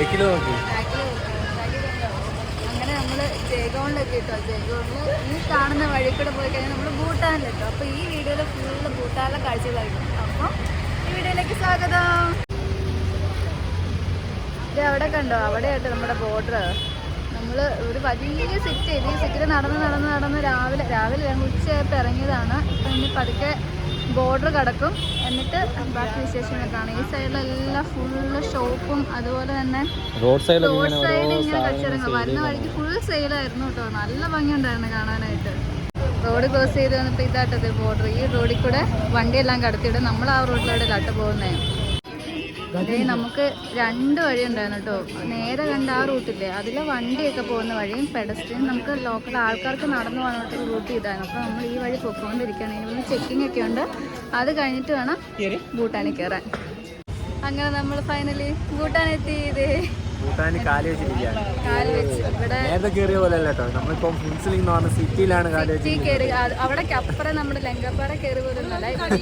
ബേക്കിൽ നോക്കി? അങ്ങനെ നമ്മൾ ജയഗോണിലെത്തി കേട്ടോ ജയഗോണിൽ ഈ കാണുന്ന വഴി കൂടെ പോയി കഴിഞ്ഞാൽ നമ്മൾ ഭൂട്ടാനിലെത്തും. അപ്പോൾ ഈ വീഡിയോയിൽ ഫുള്ള് ഭൂട്ടാനിലെ കാഴ്ചകളായിരുന്നു അപ്പോൾ ഈ വീഡിയോയിലേക്ക് സ്വാഗതം. ഇത് അവിടെ കണ്ടോ? അവിടെയായിട്ട് നമ്മുടെ ബോർഡർ നമ്മൾ ഒരു വലിയ സിറ്റി ഈ സിറ്റിയിൽ നടന്ന് നടന്ന് നടന്ന് രാവിലെ രാവിലെ ഉച്ചയായപ്പോൾ ഇറങ്ങിയതാണ്. ഇപ്പം ഇനി ബോർഡർ കിടക്കും. എന്നിട്ട് ബാക്കി വിശേഷങ്ങൾ കാണാം ഈ സൈഡിലെല്ലാം ഫുള്ള് ഷോപ്പും അതുപോലെ തന്നെ റോഡ് സൈഡിൽ സൈഡ് ഇങ്ങനെ കച്ചറങ്ങൾ വരുന്ന വഴിക്ക് ഫുൾ സെയിലായിരുന്നു കേട്ടോ നല്ല ഭംഗിയുണ്ടായിരുന്നു കാണാനായിട്ട്. റോഡ് ക്രോസ് ചെയ്ത് വന്നപ്പോൾ ഇതാട്ടത് ബോർഡർ ഈ റോഡിൽ കൂടെ വണ്ടിയെല്ലാം കടത്തിയിട്ട് നമ്മൾ ആ റോഡിലൂടെ കട്ട് പോകുന്നേ. അതേ നമുക്ക് രണ്ട് വഴി ഉണ്ടായിരുന്നു കേട്ടോ. നേരെ കണ്ട ആ റൂട്ടില്ലേ? അതിലെ വണ്ടിയൊക്കെ പോകുന്ന വഴിയും പെഡസ്റ്റിനും നമുക്ക് ലോക്കൽ ആൾക്കാർക്ക് നടന്നു പോകാനായിട്ട് റൂട്ട് ചെയ്തായിരുന്നു. അപ്പോൾ നമ്മൾ ഈ വഴി പൊക്കോണ്ടിരിക്കുകയാണ്. ഇനി ചെക്കിംഗ് ഒക്കെ ഉണ്ട്. അത് കഴിഞ്ഞിട്ട് വേണം ഭൂട്ടാനിൽ കയറാൻ. അങ്ങനെ നമ്മൾ ഫൈനലി ഭൂട്ടാൻ എത്തി ഇതേ ഭൂട്ടാന് കാൽ വെച്ചിരിക്കുകയാണ് നേരത്തെ കയറിയ പോലെ അല്ല കേട്ടോ. നമ്മളിപ്പം ഫുൻസിലിംഗ് എന്ന് പറഞ്ഞ സിറ്റിയിലാണ് കാൽ അത് അവിടേക്ക് അപ്പുറം നമ്മുടെ ലങ്കപ്പാറ കയറി പോലും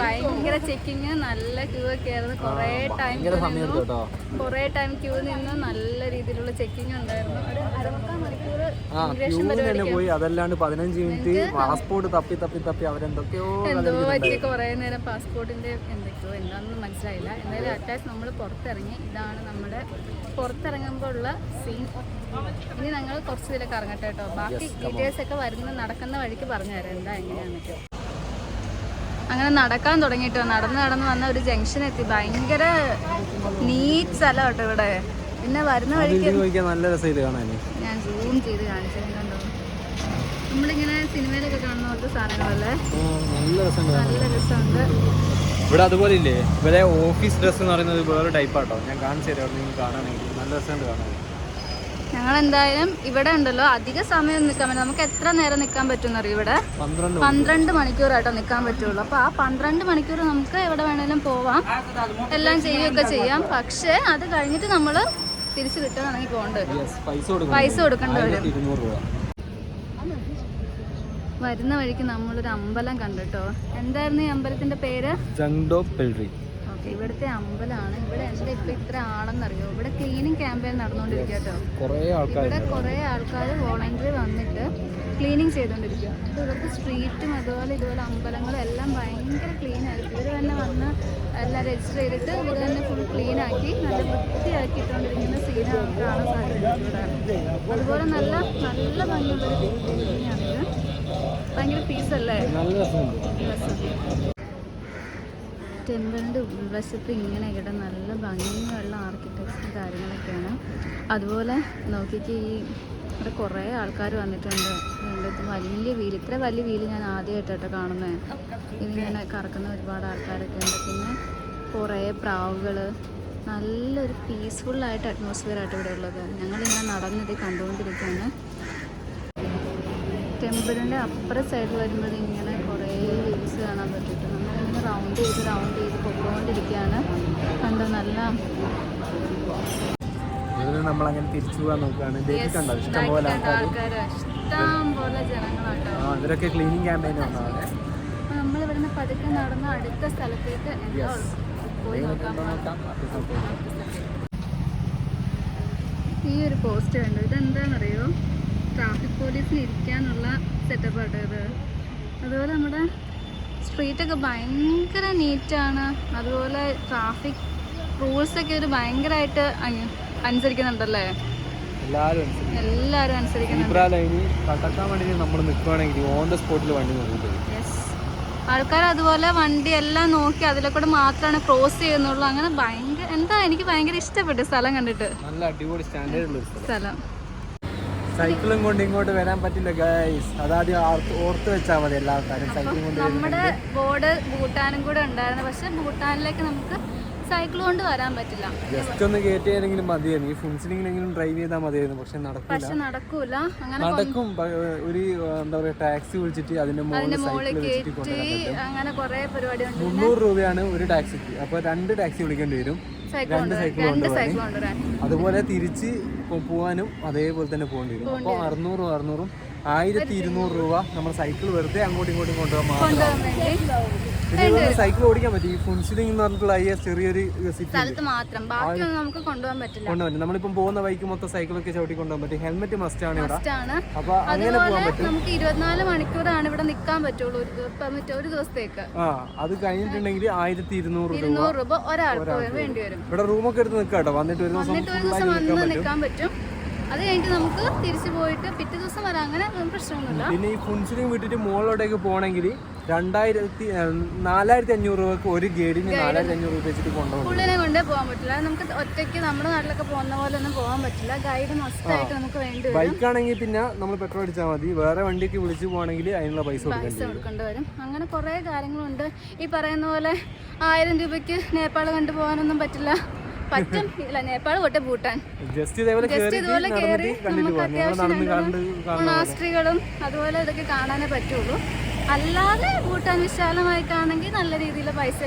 ഭയങ്കര ചെക്കിങ് നല്ല ക്യൂ ഒക്കെ ആയിരുന്നു. കുറേ ടൈം സമയം കേട്ടോ. കുറേ ടൈം ക്യൂ നിന്ന്. നല്ല രീതിയിലുള്ള ചെക്കിങ് ഉണ്ടായിരുന്നു. ഒരു അരമുക്കാൽ മണിക്കൂർ ആ ക്യൂ തന്നെ പോയി. അതല്ലാണ്ട് പതിനഞ്ച് മിനിറ്റ് പാസ്പോർട്ട് തപ്പി തപ്പി തപ്പി അവരെന്തൊക്കെയോ എന്തോ പറ്റി കുറേ നേരം പാസ്പോർട്ടിന്റെ എന്തൊക്കെയോ എന്താണെന്ന് മനസ്സിലായില്ല. എന്തായാലും അറ്റാച്ച് നമ്മൾ പുറത്തിറങ്ങി. ഇതാണ് നമ്മുടെ പുറത്തിറങ്ങുമ്പോൾ ഉള്ള സീൻ ഇനി ഞങ്ങൾ കുറച്ച് ഇതിലൊക്കെ ഇറങ്ങട്ടെ കേട്ടോ. ബാക്കി ഡീറ്റെയിൽസ് ഒക്കെ വരുന്ന നടക്കുന്ന വഴിക്ക് പറഞ്ഞു തരാം. എന്താ എങ്ങനെയാണെന്നൊക്കെ അങ്ങനെ നടക്കാൻ തുടങ്ങിയിട്ടോ. നടന്ന് നടന്ന് വന്ന ഒരു ജംഗ്ഷൻ എത്തി. ഭയങ്കര നീറ്റ് സ്ഥലം കേട്ടോ ഇവിടെ. പിന്നെ വരുന്ന വഴിക്ക് നല്ല കാണാൻ ഞാൻ സൂം ചെയ്ത് കാണിച്ചു കണ്ടോ. നമ്മളിങ്ങനെ സിനിമയിലൊക്കെ കാണുന്ന പോലത്തെ സാധനങ്ങളല്ലേ? നല്ല രസമുണ്ട്. ഇവിടെ അതുപോലെ ഇല്ലേ? ഇവിടെ ഓഫീസ് ഡ്രസ്സ് എന്ന് പറയുന്നത് വേറെ ടൈപ്പാട്ടോ ഞാൻ കാണിച്ചു തരാം അവിടെ നിങ്ങൾ കാണാണെങ്കിൽ നല്ല രസമുണ്ട് കാണാൻ. ഞങ്ങൾ എന്തായാലും ഇവിടെ ഉണ്ടല്ലോ. അധിക സമയം നിൽക്കാൻ പറ്റും നമുക്ക് എത്ര നേരം നിൽക്കാൻ പറ്റുമെന്ന് അറിയും ഇവിടെ? പന്ത്രണ്ട് മണിക്കൂറായിട്ടോ നിൽക്കാൻ പറ്റുള്ളൂ. അപ്പോൾ ആ പന്ത്രണ്ട് മണിക്കൂർ നമുക്ക് എവിടെ വേണേലും പോവാം. എല്ലാം ചെയ്യുകയൊക്കെ ചെയ്യാം. പക്ഷേ അത് കഴിഞ്ഞിട്ട് നമ്മൾ തിരിച്ചു കിട്ടുകയാണെങ്കിൽ പോകേണ്ടത് വരും. പൈസ കൊടുക്കണം പൈസ കൊടുക്കേണ്ടി വരും. വരുന്ന വഴിക്ക് നമ്മളൊരു അമ്പലം കണ്ടിട്ടോ. എന്തായിരുന്നു ഈ അമ്പലത്തിന്റെ പേര്? ഓക്കെ ഇവിടുത്തെ അമ്പലമാണ് ഇവിടെ എന്താ ഇപ്പൊ ഇത്ര ആളെന്നറിയോ? ഇവിടെ ക്ലീനിങ് ക്യാമ്പയിൻ നടന്നുകൊണ്ടിരിക്കുക കേട്ടോ. ഇവിടെ കുറെ ആൾക്കാർ വോളണ്ടിയർ വന്നിട്ട് ക്ലീനിങ് ചെയ്തുകൊണ്ടിരിക്കുക അപ്പോൾ ഇവർക്ക് സ്ട്രീറ്റും അതുപോലെ ഇതുപോലെ അമ്പലങ്ങളും എല്ലാം ഭയങ്കര ക്ലീൻ ആയിരിക്കും ഇവർ തന്നെ വന്ന് എല്ലാം രജിസ്റ്റർ ചെയ്തിട്ട് ഇവർ തന്നെ ഫുൾ ക്ലീൻ ആക്കി നല്ല വൃത്തിയാക്കി സീനാണ് കാണാൻ സാധിക്കുന്നത് അതുപോലെ നല്ല നല്ല ഭംഗിയുള്ളൊരു ബിൽഡിങ്ങാണിത് ഭയങ്കര പീസല്ലേ ടെമ്പിളിന്റെ ഉൾവശത്ത് ഇങ്ങനെ ഇവിടെ നല്ല ഭംഗിയുള്ള ആർക്കിടെക്ചറും കാര്യങ്ങളൊക്കെയാണ്. അതുപോലെ നോക്കിയിട്ട് ഈ ഇവിടെ കുറേ ആൾക്കാർ വന്നിട്ടുണ്ട്. എന്റെ അടുത്ത് വലിയ വീൽ ഇത്ര വലിയ വീൽ ഞാൻ ആദ്യമായിട്ടോ കാണുന്നത് ഇതിങ്ങനെ കറക്കുന്ന ഒരുപാട് ആൾക്കാരൊക്കെ ഉണ്ട്. പിന്നെ കുറേ പ്രാവുകൾ നല്ലൊരു പീസ്ഫുള്ളായിട്ട് അറ്റ്മോസ്ഫിയർ ആയിട്ട് ഇവിടെ ഉള്ളത്. ഞങ്ങളിങ്ങനെ നടന്നത് കണ്ടുകൊണ്ടിരിക്കുകയാണ്. ടെമ്പിളിന്റെ അപ്പുറ സൈഡ് വരുമ്പോൾ ഇങ്ങനെ കുറേ വ്യൂസ് കാണാൻ പറ്റിയിട്ട് നമ്മളിങ്ങനെ റൗണ്ട് ചെയ്ത് റൗണ്ട് ചെയ്ത് പൊക്കോണ്ടിരിക്കുകയാണ് കണ്ടോ? നല്ല നമ്മൾ നമ്മളങ്ങനെ തിരിച്ചു പോകാൻ നോക്കുകയാണ്. കണ്ടോ? ഇഷ്ടം പോലെ ആൾക്കാർ ഇഷ്ടം പോലെ ജനങ്ങളാണ് ഇവരൊക്കെ ക്ലീനിങ് ക്യാമ്പയിൻ വന്നതാണ്. നമ്മൾ ഇവിടുന്ന് പതുക്കെ നടന്ന് അടുത്ത സ്ഥലത്തേക്ക് പോയി നോക്കാം. ഈ ഒരു പോസ്റ്റ് കണ്ടു? ഇതെന്താണെന്നറിയോ ട്രാഫിക് പോലീസിന് ഇരിക്കാനുള്ള സെറ്റപ്പ് ആട്ടോ ഇത്. അതുപോലെ നമ്മുടെ സ്ട്രീറ്റൊക്കെ ഭയങ്കര നീറ്റാണ് അതുപോലെ ട്രാഫിക് റൂൾസൊക്കെ ഒരു ഭയങ്കരമായിട്ട് അനു- അനുസരിക്കുന്നുണ്ടല്ലേ? എല്ലാവരും അനുസരിക്കുന്നുണ്ട്. ആൾക്കാർ അതുപോലെ വണ്ടി എല്ലാം നോക്കി അതിലെ കൂടെ മാത്രമാണ് ക്രോസ് ചെയ്യുന്നുള്ളൂ. അങ്ങനെ ഭയങ്കര എന്താ എനിക്ക് ഭയങ്കര ഇഷ്ടപ്പെട്ടു സ്ഥലം കണ്ടിട്ട്. നല്ല അടിപൊളി സ്റ്റാൻഡേർഡ് സ്ഥലം. സൈക്കിളും കൊണ്ട് ഇങ്ങോട്ട് വരാൻ പറ്റില്ല ഗൈസ് അതാദ്യം ഓർത്ത് വെച്ചാൽ മതി എല്ലാ ആൾക്കാരും സൈക്കിളും കൊണ്ട് നമ്മുടെ ബോർഡ് ഭൂട്ടാനും കൂടെ ഉണ്ടായിരുന്നു. പക്ഷെ ഭൂട്ടാനിലേക്ക് നമുക്ക് സൈക്കിൾ കൊണ്ട് വരാൻ പറ്റില്ല. ജസ്റ്റ് ഒന്ന് കയറ്റിയാലെങ്കിലും മതിയായിരുന്നു. ഈ ഫുൺസിലെങ്കിലും ഡ്രൈവ് ചെയ്താൽ മതിയായിരുന്നു. പക്ഷെ നടക്കില്ല പക്ഷെ നടക്കൂല. അങ്ങനെ നടക്കും. ഒരു എന്താ പറയുക ടാക്സി വിളിച്ചിട്ട് അതിന്റെ മുകളിൽ സൈക്കിൾ അങ്ങനെ കുറെ പരിപാടി മുന്നൂറ് രൂപയാണ് ഒരു ടാക്സിക്ക്. അപ്പോൾ രണ്ട് ടാക്സി വിളിക്കേണ്ടി വരും. രണ്ട് കൊണ്ടുവരാൻ സൈക്കിൾ രണ്ട് കൊണ്ടുപോകാൻ അതുപോലെ തിരിച്ച് പോവാനും അതേപോലെ തന്നെ പോകേണ്ടി വരും അപ്പോൾ അറുന്നൂറും അറുന്നൂറും ആയിരത്തി ഇരുന്നൂറ് രൂപ നമ്മൾ സൈക്കിൾ വെറുതെ അങ്ങോട്ടും ഇങ്ങോട്ടും കൊണ്ടുപോകാൻ മാത്രം സൈക്കിൾ ഓടിക്കാൻ പറ്റും. ഈ ഫുൺസിലിംഗ് എന്ന് പറഞ്ഞിട്ടുള്ള ഈ ചെറിയൊരു സിറ്റി സ്ഥലത്ത് മാത്രം. ബാക്കിയൊന്നും നമുക്ക് കൊണ്ടുപോകാൻ പറ്റില്ല. കൊണ്ടുപോകാൻ നമ്മളിപ്പം പോകുന്ന ബൈക്ക് മൊത്തം സൈക്കിളൊക്കെ ചവിട്ടി കൊണ്ടുപോകാൻ പറ്റും. ഹെൽമെറ്റ് മസ്റ്റ് ആണ് ഇവിടെ. അപ്പൊ അങ്ങനെ പോകാൻ പറ്റും. നമുക്ക് ഇരുപത്തിനാല് മണിക്കൂറാണ് ഇവിടെ നിൽക്കാൻ പറ്റുള്ളൂ. ഒരു ദിവസത്തേക്ക്. ആ അത് കഴിഞ്ഞിട്ടുണ്ടെങ്കിൽ ആയിരത്തി ഇരുന്നൂറ് രൂപ ഒരാൾക്ക് വേണ്ടി വരും. ഇവിടെ റൂമൊക്കെ എടുത്ത് നിൽക്കാം കേട്ടോ വന്നിട്ട് ഒരു ദിവസം നിൽക്കാൻ പറ്റും. അത് കഴിഞ്ഞിട്ട് നമുക്ക് തിരിച്ചു പോയിട്ട് പിറ്റേ ദിവസം വരാം. അങ്ങനെ പ്രശ്നമൊന്നുമില്ല. പിന്നെ ഈ ഫുൺസിലിംഗ് വിട്ടിട്ട് മുകളിലോട്ടേക്ക് പോകണമെങ്കിൽ രണ്ടായിരത്തി നാലായിരത്തി അഞ്ഞൂറ് രൂപക്ക് ഒരു ഗൈഡിന് നാലായിരത്തി അഞ്ഞൂറ് രൂപ വെച്ചിട്ട് കൊണ്ടുപോകും പുള്ളിനെ കൊണ്ടേ പോകാൻ പറ്റില്ല. നമുക്ക് ഒറ്റയ്ക്ക് നമ്മുടെ നാട്ടിലൊക്കെ പോകുന്ന പോലെ ഒന്നും പോകാൻ പറ്റില്ല. ഗൈഡ് മസ്റ്റായിട്ട് നമുക്ക് വേണ്ടി ബൈക്കാണെങ്കിൽ പിന്നെ നമ്മൾ പെട്രോൾ അടിച്ചാൽ മതി. വേറെ വണ്ടിക്ക് വിളിച്ചു പോകണമെങ്കിൽ അതിനുള്ള പൈസ പൈസ കൊടുക്കേണ്ടി വരും. അങ്ങനെ കുറേ കാര്യങ്ങളുണ്ട്. ഈ പറയുന്ന പോലെ ആയിരം രൂപയ്ക്ക് നേപ്പാൾ കണ്ടു പോകാനൊന്നും പറ്റില്ല. പറ്റും. ഇല്ല നേപ്പാൾ ഭൂട്ടാൻ. ജസ്റ്റ് ഇതേപോലെ കയറി നമുക്ക് അത്യാവശ്യം മൊണാസ്ട്രികളും അതുപോലെ ഇതൊക്കെ കാണാനേ പറ്റുള്ളൂ. അല്ലാതെ ഭൂട്ടാൻ വിശാലമായിട്ടാണെങ്കിൽ നല്ല രീതിയിൽ പൈസ.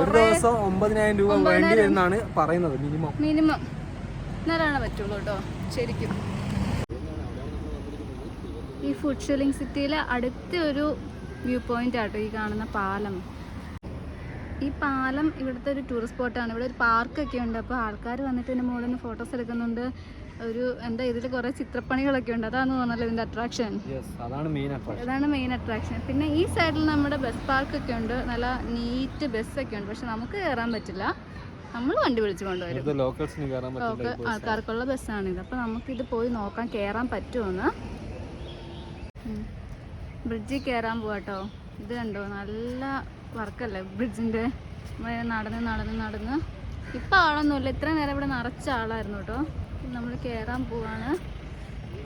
ഒരു ദിവസം ഒമ്പതിനായിരം രൂപ വേണ്ടി വരുന്നതാണ് പറയുന്നത് മിനിമം. മിനിമം. എന്നാലാണ് പറ്റുള്ളൂ കേട്ടോ ശരിക്കും. ഈ ഫുഡ് ഷെല്ലിംഗ് സിറ്റിയിലെ അടുത്ത ഒരു വ്യൂ പോയിന്റ് ആട്ടോ ഈ കാണുന്ന പാലം. ഈ പാലം ഇവിടുത്തെ ഒരു ടൂറിസ്റ്റ് സ്പോട്ടാണ് ഇവിടെ ഒരു പാർക്കൊക്കെ ഉണ്ട്. അപ്പോൾ ആൾക്കാർ വന്നിട്ട് ഇതിന്റെ മുകളിൽ നിന്ന് ഫോട്ടോസ് എടുക്കുന്നുണ്ട്. ഒരു എന്താ ഇതിൽ കുറേ ചിത്രപ്പണികളൊക്കെ ഉണ്ട്. അതാണ് തോന്നുന്നല്ലോ ഇതിന്റെ അട്രാക്ഷൻ അതാണ് മെയിൻ അട്രാക്ഷൻ പിന്നെ ഈ സൈഡിൽ നമ്മുടെ ബസ് പാർക്കൊക്കെ ഉണ്ട്. നല്ല നീറ്റ് ബസ്സൊക്കെ ഉണ്ട്. പക്ഷെ നമുക്ക് കയറാൻ പറ്റില്ല. നമ്മൾ വണ്ടി വിളിച്ചു കൊണ്ടുവരും. ലോക്കൽ ആൾക്കാർക്കുള്ള ബസ്സാണിത് അപ്പോൾ നമുക്കിത് പോയി നോക്കാൻ കയറാൻ പറ്റുമെന്ന് ബ്രിഡ്ജിൽ കയറാൻ പോവാട്ടോ. ഇത് കണ്ടോ? നല്ല വർക്കല്ലേ ബ്രിഡ്ജിന്റെ നടന്ന് നടന്ന് നടന്ന്. ഇപ്പം ആളൊന്നുമില്ല. ഇത്ര നേരം ഇവിടെ നിറച്ച ആളായിരുന്നു കേട്ടോ. നമ്മൾ കയറാൻ പോവാണ്.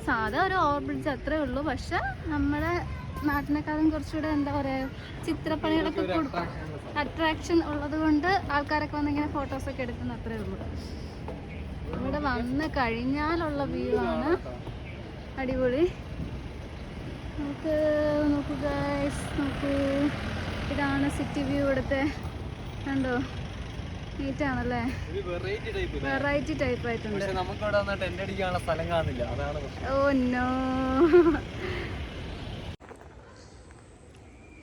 സാധാ ഒരു ഓവർ ബ്രിഡ്ജ് അത്രേ ഉള്ളൂ. പക്ഷെ നമ്മുടെ നാട്ടിനെക്കാളും കുറച്ചുകൂടെ എന്താ പറയുക ചിത്രപ്പണികളൊക്കെ കൊടുക്കും. അട്രാക്ഷൻ ഉള്ളത് കൊണ്ട് ആൾക്കാരൊക്കെ വന്നിങ്ങനെ ഫോട്ടോസൊക്കെ എടുക്കുന്ന അത്രേ ഉള്ളൂ. ഇവിടെ വന്ന് കഴിഞ്ഞാലുള്ള വ്യൂ ആണ്. അടിപൊളി. നമുക്ക് നോക്കൂ ഗൈസ് നോക്കൂ. ഇതാണ് സിറ്റി വ്യൂ ഇവിടുത്തെ. കണ്ടോ? നീറ്റാണല്ലേ വെറൈറ്റി ടൈപ്പ് ആയിട്ടുണ്ട്. ഓ നോ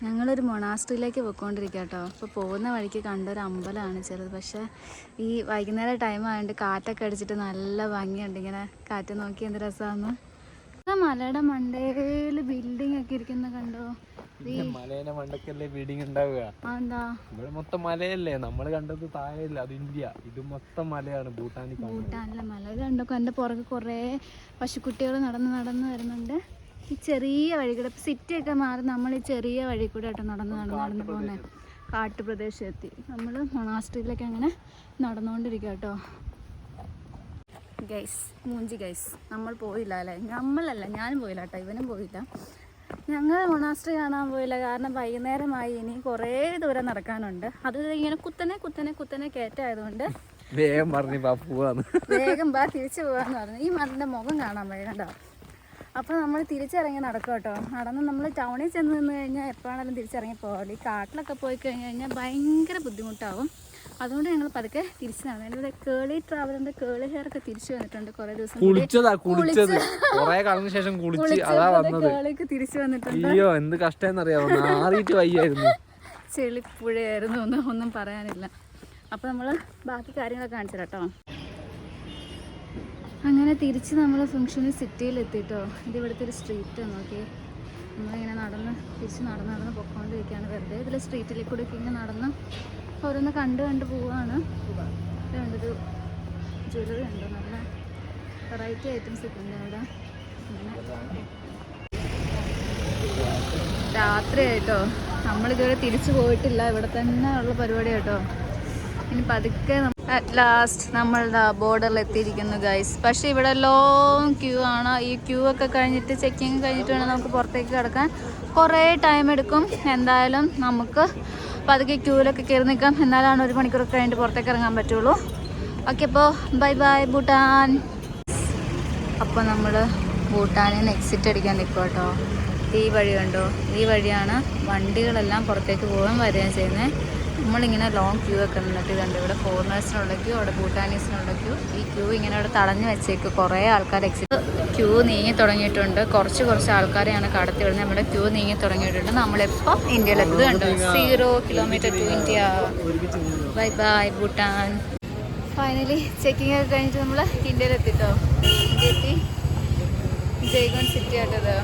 ഞങ്ങളൊരു മൊണാസ്ട്രിയിലേക്ക് പോയിക്കൊണ്ടിരിക്കുക കേട്ടോ അപ്പോൾ പോകുന്ന വഴിക്ക് കണ്ടൊരു അമ്പലമാണ് ചെറുത്. പക്ഷേ ഈ വൈകുന്നേരം ടൈം ആയതുകൊണ്ട് കാറ്റൊക്കെ അടിച്ചിട്ട് നല്ല ഭംഗിയുണ്ട്. ഇങ്ങനെ കാറ്റ് നോക്കി എന്ത് രസമാണ് ആ മലയുടെ മണ്ടയിൽ ബിൽഡിംഗ് ഒക്കെ ഇരിക്കുന്ന കണ്ടോ? മലേനെ മണ്ടക്കല്ലേ ബിൽഡിംഗ് ഉണ്ടാവുക ഇവിടെ മൊത്തം മലയല്ലേ. നമ്മൾ കണ്ടത് താഴെയല്ല അത് ഇന്ത്യ. ഇത് മൊത്തം മലയാണ് ഭൂട്ടാനി ഭൂട്ടാനിലെ മല. കണ്ടോ എന്റെ പുറകെ കുറേ പശുക്കുട്ടികൾ നടന്ന് നടന്ന് വരുന്നുണ്ട്. ഈ ചെറിയ വഴി കൂടെ സിറ്റി ഒക്കെ മാറി നമ്മൾ ഈ ചെറിയ വഴി കൂടെ ആയിട്ട് നടന്ന് നടന്ന് നടന്ന് പോകുന്നത് കാട്ടുപ്രദേശം എത്തി നമ്മൾ മൊണാസ്ട്രിയിലൊക്കെ അങ്ങനെ നടന്നുകൊണ്ടിരിക്കുക കേട്ടോ ഗൈസ് മൂഞ്ചി ഗൈസ് നമ്മൾ പോയില്ല അല്ലേ? നമ്മളല്ല ഞാനും പോയില്ല കേട്ടോ ഇവനും പോയില്ല. ഞങ്ങൾ മൊണാസ്ട്രി കാണാൻ പോയില്ല കാരണം വൈകുന്നേരമായി ഇനി കുറേ ദൂരം നടക്കാനുണ്ട്. അത് ഇങ്ങനെ കുത്തനെ കുത്തനെ കുത്തനെ കയറ്റായതുകൊണ്ട് വേഗം പറഞ്ഞു വേഗം ബാ തിരിച്ചു പോകാന്ന് പറഞ്ഞു. ഈ മണ്ണിന്റെ മുഖം കാണാൻ വഴി കണ്ടോ? അപ്പോൾ നമ്മൾ തിരിച്ചിറങ്ങി നടക്കും കേട്ടോ നടന്ന് നമ്മൾ ടൗണിൽ ചെന്ന് നിന്ന് കഴിഞ്ഞാൽ എപ്പോഴാണെങ്കിലും തിരിച്ചിറങ്ങി പോകാം ഈ കാട്ടിലൊക്കെ പോയി കഴിഞ്ഞ് കഴിഞ്ഞാൽ ഭയങ്കര ബുദ്ധിമുട്ടാവും. അതുകൊണ്ട് ഞങ്ങൾ പതുക്കെ തിരിച്ചു നടന്നു. എന്റെ ഇവിടെ കേളി ട്രാവലറിന്റെ കേളി ഹെയർ ഒക്കെ തിരിച്ചു വന്നിട്ടുണ്ട് കുറേ ദിവസം കുളിച്ചതാ കുളിച്ചത്. കൊറേ കാലത്തിന് ശേഷം കുളിച്ച് അതാ വന്നത്. കേളിക്ക് തിരിച്ചു വന്നിട്ടുണ്ട്. അയ്യോ എന്ത് കഷ്ടമെന്നറിയാമോ മാറിയിട്ട് വയ്യായിരുന്നു. ചെളിപ്പുഴയായിരുന്നു ഒന്നും ഒന്നും പറയാനില്ല. അപ്പോൾ നമ്മൾ ബാക്കി കാര്യങ്ങളൊക്കെ കാണിച്ചു കേട്ടോ അങ്ങനെ തിരിച്ച് നമ്മൾ ഫംഗ്ഷന് സിറ്റിയിൽ എത്തിയിട്ടോ ഇത് ഇവിടുത്തെ ഒരു സ്ട്രീറ്റാണ് നോക്കി നമ്മളിങ്ങനെ നടന്ന് തിരിച്ച് നടന്ന് നടന്ന് പൊക്കോണ്ടിരിക്കുകയാണ് വെറുതെ ഇതിൽ സ്ട്രീറ്റിൽ കൂടെ ഒക്കെ ഇങ്ങനെ നടന്ന് ഓരോന്ന് കണ്ട് കണ്ട് പോവാണ്. രണ്ടൊരു ജ്വല്ലറി ഉണ്ട്? നല്ല വെറൈറ്റി ഐറ്റംസ് ഒക്കെ ഉണ്ട് അവിടെ. രാത്രി രാത്രിയായിട്ടോ. നമ്മളിതുവരെ തിരിച്ചു പോയിട്ടില്ല. ഇവിടെ തന്നെ ഉള്ള പരിപാടി കേട്ടോ. ഇനി പതുക്കെ അറ്റ് ലാസ്റ്റ് നമ്മളുടെ ബോർഡറിൽ എത്തിയിരിക്കുന്നു ഗൈസ് പക്ഷെ ഇവിടെ ലോങ് ക്യൂ ആണ്. ഈ ക്യൂ ഒക്കെ കഴിഞ്ഞിട്ട് ചെക്കിങ് കഴിഞ്ഞിട്ട് വേണം നമുക്ക് പുറത്തേക്ക് കിടക്കാൻ. കുറേ ടൈം എടുക്കും. എന്തായാലും നമുക്ക് പതുക്കെ ക്യൂവിലൊക്കെ കയറി നിൽക്കാം. എന്നാലാണ് ഒരു മണിക്കൂറൊക്കെ കഴിഞ്ഞിട്ട് പുറത്തേക്ക് ഇറങ്ങാൻ പറ്റുള്ളൂ. ഓക്കെ അപ്പോൾ ബൈ ബൈ ഭൂട്ടാൻ. അപ്പോൾ നമ്മൾ ഭൂട്ടാനിൽ നിന്ന് എക്സിറ്റ് അടിക്കാൻ നിൽക്കും കേട്ടോ ഈ വഴി കണ്ടോ? ഈ വഴിയാണ് വണ്ടികളെല്ലാം പുറത്തേക്ക് പോകാൻ വരികയും ചെയ്യുന്നത്. നമ്മളിങ്ങനെ ലോങ് ക്യൂ ഒക്കെ നിന്നിട്ട് കണ്ട്. ഇവിടെ ഫോറിനേഴ്സിനുള്ള ക്യൂ അവിടെ ഭൂട്ടാനീസിനുള്ള ക്യൂ ഈ ക്യൂ ഇങ്ങനെ അവിടെ തടഞ്ഞു വെച്ചേക്ക്. കുറേ ആൾക്കാർ എക്സിറ്റ് ക്യൂ നീങ്ങി തുടങ്ങിയിട്ടുണ്ട്. കുറച്ച് കുറച്ച് ആൾക്കാരെയാണ് കടത്തി വിടുന്നത്. നമ്മുടെ ക്യൂ നീങ്ങി തുടങ്ങിയിട്ടുണ്ട്. നമ്മളിപ്പോൾ ഇന്ത്യയിലെത്തത് കണ്ടു? Zero kilometre to India bye bye Bhutan. Finally checking ഒക്കെ കഴിഞ്ഞിട്ട് നമ്മൾ ഇന്ത്യയിലെത്തിട്ടോ ഇന്ത്യ എത്തി. ജയ്ഗോൺ സിറ്റി ആയിട്ടത്